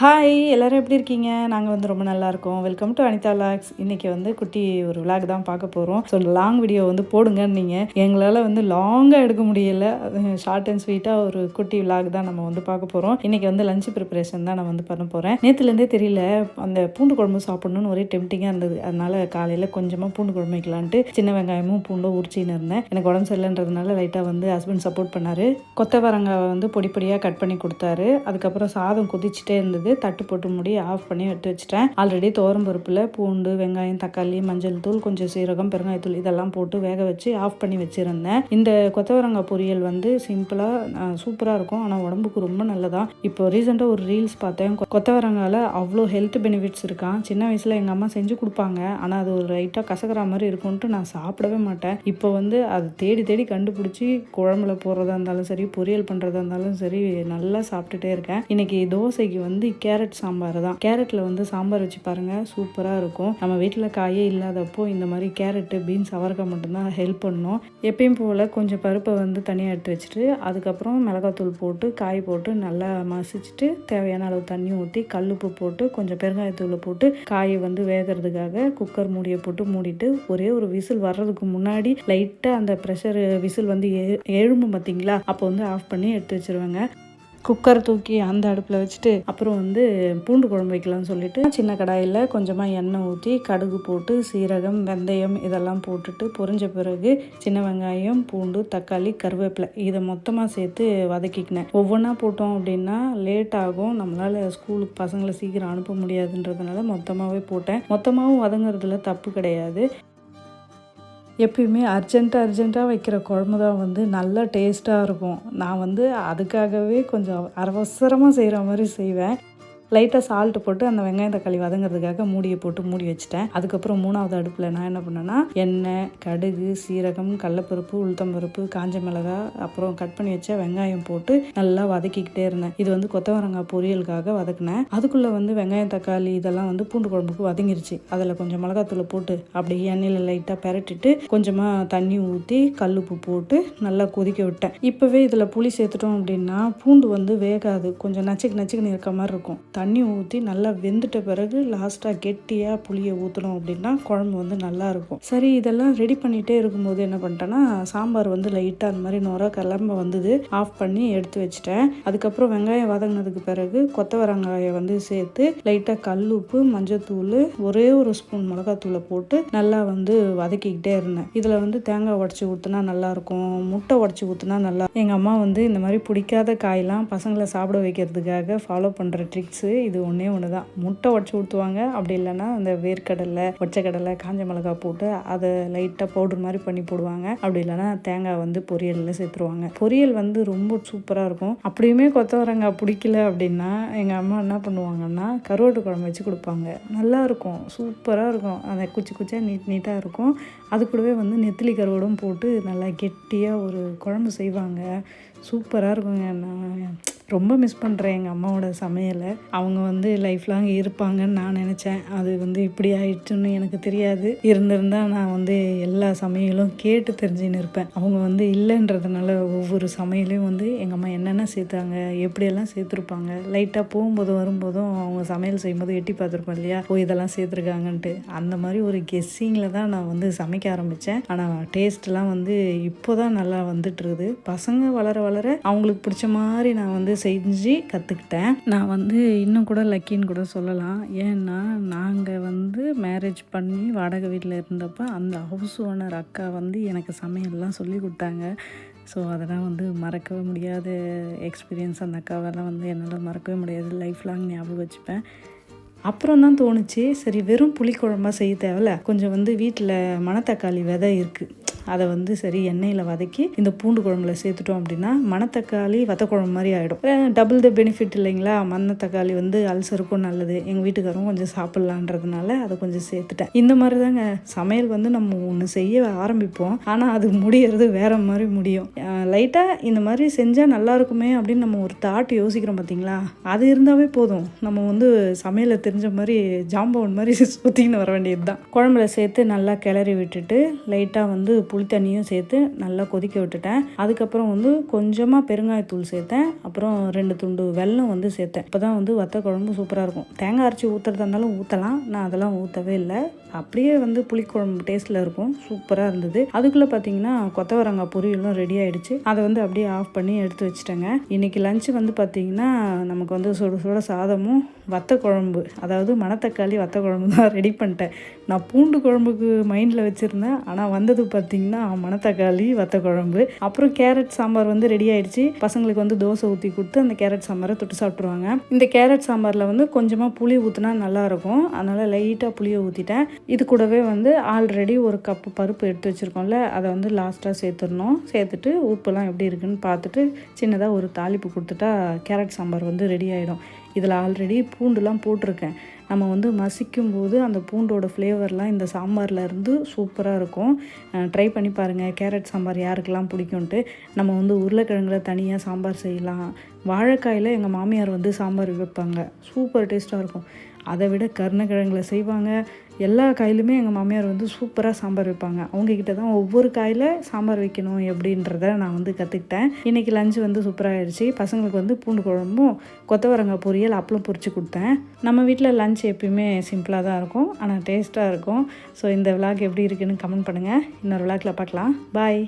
Hi எல்லோரும் எப்படி இருக்கீங்க? நாங்கள் வந்து ரொம்ப நல்லா இருக்கோம். வெல்கம் டு அனிதா லாக்ஸ் இன்றைக்கி வந்து குட்டி ஒரு விளாக் தான் பார்க்க போகிறோம் ஸோ லாங் வீடியோ வந்து போடுங்கன்னு நீங்கள் எங்களால் வந்து லாங்காக எடுக்க முடியல. ஷார்ட் அண்ட் ஸ்வீட்டாக ஒரு குட்டி விளாக் தான் நம்ம வந்து பார்க்க போகிறோம் இன்றைக்கி வந்து லஞ்ச் ப்ரிப்பரேஷன் தான் நான் வந்து பண்ண போகிறேன் நேற்றுலேருந்தே தெரியல அந்த பூண்டு குழம்பு சாப்பிடணும்னு ஒரே டெம்டிங்காக இருந்தது. அதனால் காலையில் கொஞ்சமாக பூண்டு குழம்பு வைக்கலான்ட்டு சின்ன வெங்காயமும் பூண்டும் உரிச்சின்னு இருந்தேன். எனக்கு உடம்பு சரியில்லைன்றதுனால லைட்டாக வந்து ஹஸ்பண்ட் சப்போர்ட் பண்ணார். கொத்தவரங்காய் வந்து பொடி பொடியாக கட் பண்ணி கொடுத்தாரு. அதுக்கப்புறம் சாதம் கொதிச்சுட்டே இருந்தது. தட்டு போட்டு மூடி ஆஃப் பண்ணி எடுத்து வச்சுட்டேன். ஆல்ரெடி துவரம் பருப்பில் பூண்டு வெங்காயம் தக்காளி மஞ்சள் தூள் கொஞ்சம் சீரகம் பெருங்காயத்தூள் இதெல்லாம் போட்டு வேக வச்சு ஆஃப் பண்ணி வச்சுருந்தேன். இந்த கொத்தவரங்காய் பொரியல் வந்து சிம்பிளாக சூப்பராக இருக்கும். ஆனால் உடம்புக்கு ரொம்ப நல்லதான் இப்போ ரீசெண்டாக ஒரு ரீல்ஸ் பார்த்தேன். கொத்தவரங்கால கொத்தவரங்காயில் அவ்வளோ ஹெல்த் பெனிஃபிட்ஸ் இருக்கான் சின்ன வயசில் எங்கள் அம்மா செஞ்சு கொடுப்பாங்க. ஆனால் அது ஒரு லைட்டாக கசக்கிற மாதிரி இருக்கும்ன்ட்டு நான் சாப்பிடவே மாட்டேன். இப்போ வந்து அது தேடி தேடி கண்டுபிடிச்சி குழம்புல போடுறதா இருந்தாலும் சரி பொரியல் பண்ணுறதா இருந்தாலும் சரி நல்லா சாப்பிட்டுட்டே இருக்கேன். இன்னைக்கு தோசைக்கு வந்து கேரட் சாம்பார் தான். கேரட்டில் வந்து சாம்பார் வச்சு பாருங்கள் சூப்பராக இருக்கும். நம்ம வீட்டில் காயே இல்லாதப்போ இந்த மாதிரி கேரட்டு பீன்ஸ் அவரைக்காய் மட்டும்தான் ஹெல்ப் பண்ணும். எப்பயும் போல் கொஞ்சம் பருப்பை வந்து தனியாக எடுத்து வச்சுட்டு அதுக்கப்புறம் மிளகாத்தூள் போட்டு காய் போட்டு நல்லா மசிச்சுட்டு தேவையான அளவு தண்ணி ஊற்றி கல்லுப்பு போட்டு கொஞ்சம் பெருங்காயத்தூளை போட்டு காயை வந்து வேகிறதுக்காக குக்கர் மூடியை போட்டு மூடிட்டு ஒரே ஒரு விசில் வர்றதுக்கு முன்னாடி லைட்டாக அந்த ப்ரெஷர் விசில் வந்து எழும்பு எழும்பும் பார்த்தீங்களா அப்போ வந்து ஆஃப் பண்ணி எடுத்து வச்சிருவேங்க. குக்கர் தூக்கி அந்த அடுப்பில் வச்சுட்டு அப்புறம் வந்து பூண்டு குழம்பு வைக்கலாம்னு சொல்லிட்டு சின்ன கடாயில் கொஞ்சமாக எண்ணெய் ஊற்றி கடுகு போட்டு சீரகம் வெந்தயம் இதெல்லாம் போட்டுட்டு பொரிஞ்ச பிறகு சின்ன வெங்காயம் பூண்டு தக்காளி கருவேப்பிலை இதை மொத்தமாக சேர்த்து வதக்கிக்கினேன். ஒவ்வொன்றா போட்டோம் அப்படின்னா லேட் ஆகும். நம்மளால் ஸ்கூலுக்கு பசங்களை சீக்கிரம் அனுப்ப முடியாதுன்றதுனால மொத்தமாகவே போட்டேன். மொத்தமாகவும் வதங்குறதுல தப்பு கிடையாது. எப்பயுமே அர்ஜென்ட்டாக அர்ஜென்ட்டாக வைக்கிற குழம்பு தான் வந்து நல்ல டேஸ்ட்டாக இருக்கும். நான் வந்து அதுக்காகவே கொஞ்சம் அவசரமாக செய்கிற மாதிரி செய்வேன். லைட்டாக சால்ட்டு போட்டு அந்த வெங்காயம் தக்காளி வதங்கிறதுக்காக மூடியை போட்டு மூடி வச்சுட்டேன். அதுக்கப்புறம் மூணாவது அடுப்பில் நான் என்ன பண்ணேன்னா எண்ணெய் கடுகு சீரகம் கடலப்பருப்பு உளுத்தம்பருப்பு காஞ்ச மிளகா அப்புறம் கட் பண்ணி வச்ச வெங்காயம் போட்டு நல்லா வதக்கிக்கிட்டே இருந்தேன். இது வந்து கொத்தவரங்காய் பொரியலுக்காக வதக்கினேன். அதுக்குள்ளே வந்து வெங்காயம் தக்காளி இதெல்லாம் வந்து பூண்டு குழம்புக்கு வதங்கிருச்சு. அதில் கொஞ்சம் மிளகாத்தூளை போட்டு அப்படியே எண்ணெயில் லைட்டாக பரட்டிட்டு கொஞ்சமாக தண்ணி ஊற்றி கல்லுப்பு போட்டு நல்லா கொதிக்க விட்டேன். இப்போவே இதில் புளி சேர்த்துட்டோம் அப்படின்னா பூண்டு வந்து வேகாது. கொஞ்சம் நச்சுக்கு நச்சுக்குன்னு இருக்க மாதிரி இருக்கும். தண்ணி ஊற்றி நல்லா வெந்துட்ட பிறகு லாஸ்ட்டாக கெட்டியாக புளியை ஊற்றணும் அப்படின்னா குழம்பு வந்து நல்லாயிருக்கும் சரி இதெல்லாம் ரெடி பண்ணிகிட்டே இருக்கும்போது என்ன பண்ணிட்டேன்னா சாம்பார் வந்து லைட்டாக அந்த மாதிரி நுர கிளம்ப வந்தது. ஆஃப் பண்ணி எடுத்து வச்சிட்டேன். அதுக்கப்புறம் வெங்காயம் வதங்கினதுக்கு பிறகு கொத்தவரங்காயை வந்து சேர்த்து லைட்டாக கல் உப்பு மஞ்சத்தூள் ஒரே ஒரு ஸ்பூன் மிளகாத்தூளை போட்டு நல்லா வந்து வதக்கிக்கிட்டே இருந்தேன். இதில் வந்து தேங்காய் உடச்சி ஊற்றினா நல்லாயிருக்கும் முட்டை உடச்சி ஊற்றினா நல்லா எங்கள் அம்மா வந்து இந்த மாதிரி பிடிக்காத காயெல்லாம் பசங்களை சாப்பிட வைக்கிறதுக்காக ஃபாலோ பண்ணுற ட்ரிக்ஸு இது ஒன்றே ஒன்று தான் முட்டை உடச்சி ஊற்றுவாங்க அப்படி இல்லைன்னா அந்த வேர்க்கடலை ஒச்சக்கடலை காஞ்ச மிளகாய் போட்டு அதை லைட்டாக பவுடர் மாதிரி பண்ணி போடுவாங்க. அப்படி இல்லைன்னா தேங்காய் வந்து பொரியலில் சேர்த்துருவாங்க. பொரியல் வந்து ரொம்ப சூப்பராக இருக்கும். அப்படியுமே கொத்தவரங்காய் பிடிக்கல அப்படின்னா எங்கள் அம்மா என்ன பண்ணுவாங்கன்னா கருவாட்டு குழம்பு வச்சு கொடுப்பாங்க. நல்லா இருக்கும். சூப்பராக இருக்கும். அந்த குச்சி குச்சியாக நீட் நீட்டாக இருக்கும். அது கூடவே வந்து நெத்திலி கருவாடும் போட்டு நல்லா கெட்டியாக ஒரு குழம்பு செய்வாங்க. சூப்பராக இருக்குங்க. நான் ரொம்ப மிஸ் பண்ணுறேன் எங்கள் அம்மாவோட சமையலை. அவங்க வந்து லைஃப் லாங் இருப்பாங்கன்னு நான் நினச்சேன். அது வந்து இப்படி ஆயிடுச்சுன்னு எனக்கு தெரியாது. இருந்திருந்தால் நான் வந்து எல்லா சமையலும் கேட்டு தெரிஞ்சுன்னு இருப்பேன். அவங்க வந்து இல்லைன்றதுனால ஒவ்வொரு சமையலையும் வந்து எங்கள் அம்மா என்னென்ன சேர்த்தாங்க எப்படியெல்லாம் சேர்த்துருப்பாங்க லைட்டாக போகும்போதும் வரும்போதும் அவங்க சமையல் செய்யும்போது எட்டி பார்த்துருப்பேன் இல்லையா? ஓ இதெல்லாம் சேர்த்துருக்காங்கன்ட்டு. அந்த மாதிரி ஒரு கெஸ்ஸிங்கில் தான் நான் வந்து சமைக்க ஆரம்பித்தேன் ஆனால் டேஸ்ட்லாம் வந்து இப்போ தான் நல்லா வந்துட்டுருக்குது பசங்க வளர வளர அவங்களுக்கு பிடிச்ச மாதிரி நான் வந்து செஞ்சு கற்றுக்கிட்டேன் நான் வந்து இன்னும் கூட லக்கின்னு கூட சொல்லலாம். ஏன்னா நாங்கள் வந்து மேரேஜ் பண்ணி வாடகை வீட்டில் இருந்தப்போ அந்த ஹவுஸ் ஓனர் அக்கா வந்து எனக்கு சமையல்லாம் சொல்லி கொடுத்தாங்க. ஸோ அதெல்லாம் வந்து மறக்கவே முடியாத எக்ஸ்பீரியன்ஸ் அந்த அக்காவெல்லாம் வந்து என்னால் மறக்கவே முடியாது. லைஃப் லாங் ஞாபகம் வச்சுப்பேன். அப்புறம் தான் தோணுச்சு. சரி வெறும் புளிக்குழம்பா செய்ய தேவையில்ல. கொஞ்சம் வந்து வீட்டில் மணத்தக்காளி விதை இருக்குது அதை வந்து சரி எண்ணெயில் வதக்கி இந்த பூண்டு குழம்புல சேர்த்துட்டோம் அப்படின்னா மணத்தக்காளி வத்த குழம்பு மாதிரி ஆகிடும் டபுள் த பெனிஃபிட் இல்லைங்களா? மண்ணத்தக்காளி வந்து அல்சருக்கும் நல்லது. எங்கள் வீட்டுக்காரரும் கொஞ்சம் சாப்பிட்லான்றதுனால அதை கொஞ்சம் சேர்த்துட்டேன். இந்த மாதிரி தாங்க சமையல் வந்து நம்ம ஒன்று செய்ய ஆரம்பிப்போம். ஆனால் அது முடியறது வேற மாதிரி முடியும். லைட்டாக இந்த மாதிரி செஞ்சால் நல்லா இருக்குமே அப்படின்னு நம்ம ஒரு தாட் யோசிக்கிறோம் பார்த்தீங்களா அது இருந்தாவே போதும். நம்ம வந்து சமையலை தெரிஞ்ச மாதிரி ஜாம்பவன் மாதிரி சுற்றின்னு வர வேண்டியது தான் குழம்புல சேர்த்து நல்லா கிளறி விட்டுட்டு லைட்டாக வந்து புளி புளி தண்ணியும் சேர்த்து நல்லா கொதிக்க விட்டுட்டேன். அதுக்கப்புறம் வந்து கொஞ்சமாக பெருங்காயத்தூள் சேர்த்தேன். அப்புறம் ரெண்டு துண்டு வெல்லம் வந்து சேர்த்தேன். இப்போ தான் வந்து வத்த குழம்பு சூப்பராக இருக்கும். தேங்காய் அரைச்சி ஊற்றுறதா இருந்தாலும் ஊற்றலாம் நான் அதெல்லாம் ஊற்றவே இல்லை. அப்படியே வந்து புளிக்குழம்பு டேஸ்ட்டில் இருக்கும். சூப்பராக இருந்தது. அதுக்குள்ளே பார்த்தீங்கன்னா கொத்தவரங்காய் பொரியலும் ரெடி ஆகிடுச்சு அதை வந்து அப்படியே ஆஃப் பண்ணி எடுத்து வச்சுட்டேங்க. இன்றைக்கி லஞ்சு வந்து பார்த்திங்கன்னா நமக்கு வந்து சுட சுட சாதமும் வத்த குழம்பு. அதாவது மணத்தக்காளி வத்த குழம்பு தான் ரெடி பண்ணிட்டேன். நான் பூண்டு குழம்புக்கு மைண்டில் வச்சுருந்தேன். ஆனால் வந்தது பார்த்திங்கன்னா மணத்தக்காளி வத்த குழம்பு அப்புறம் கேரட் சாம்பார் வந்து ரெடி ஆயிடுச்சு. பசங்களுக்கு வந்து தோசை ஊற்றி கொடுத்து அந்த கேரட் சாம்பாரை தொட்டு சாப்பிட்ருவாங்க இந்த கேரட் சாம்பாரில் வந்து கொஞ்சமாக புளி ஊற்றினா நல்லாயிருக்கும். அதனால் லைட்டாக புளியை ஊற்றிட்டேன் இது கூடவே வந்து ஆல்ரெடி ஒரு கப்பு பருப்பு எடுத்து வச்சுருக்கோம்ல அதை வந்து லாஸ்ட்டாக சேர்த்துடணும். சேர்த்துட்டு உப்புலாம் எப்படி இருக்குன்னு பார்த்துட்டு சின்னதாக ஒரு தாளிப்பு கொடுத்துட்டா கேரட் சாம்பார் வந்து ரெடி ஆகிடும் இதில் ஆல்ரெடி பூண்டுலாம் போட்டிருக்கேன். நம்ம வந்து மசிக்கும் போது அந்த பூண்டோட ஃப்ளேவர்லாம் இந்த சாம்பாரில் இருந்து சூப்பராக இருக்கும். ட்ரை பண்ணி பாருங்கள் கேரட் சாம்பார் யாருக்கெல்லாம் பிடிக்கும்ன்ட்டு. நம்ம வந்து உருளைக்கிழங்குல தனியாக சாம்பார் செய்யலாம். வாழைக்காயில் எங்கள் மாமியார் வந்து சாம்பார் வைப்பாங்க. சூப்பர் டேஸ்ட்டாக இருக்கும். அதை விட கருணக்கிழங்குல செய்வாங்க. எல்லா காயிலுமே எங்கள் மாமியார் வந்து சூப்பராக சாம்பார் வைப்பாங்க. அவங்கக்கிட்ட தான் ஒவ்வொரு காயில் சாம்பார் வைக்கணும் எப்படின்றத நான் வந்து கற்றுக்கிட்டேன் இன்றைக்கி லஞ்சு வந்து சூப்பராக ஆயிடுச்சு. பசங்களுக்கு வந்து பூண்டு குழம்பும் கொத்தவரங்காய் பொரியல் அப்பளம் பொரிச்சு கொடுத்தேன். நம்ம வீட்டில் லஞ்ச் எப்பயுமே சிம்பிளாக தான் இருக்கும். ஆனால் டேஸ்ட்டாக இருக்கும். ஸோ இந்த விளாக் எப்படி இருக்குன்னு கமெண்ட் பண்ணுங்கள் இன்னொரு விளாக்கில் பார்க்கலாம். பாய்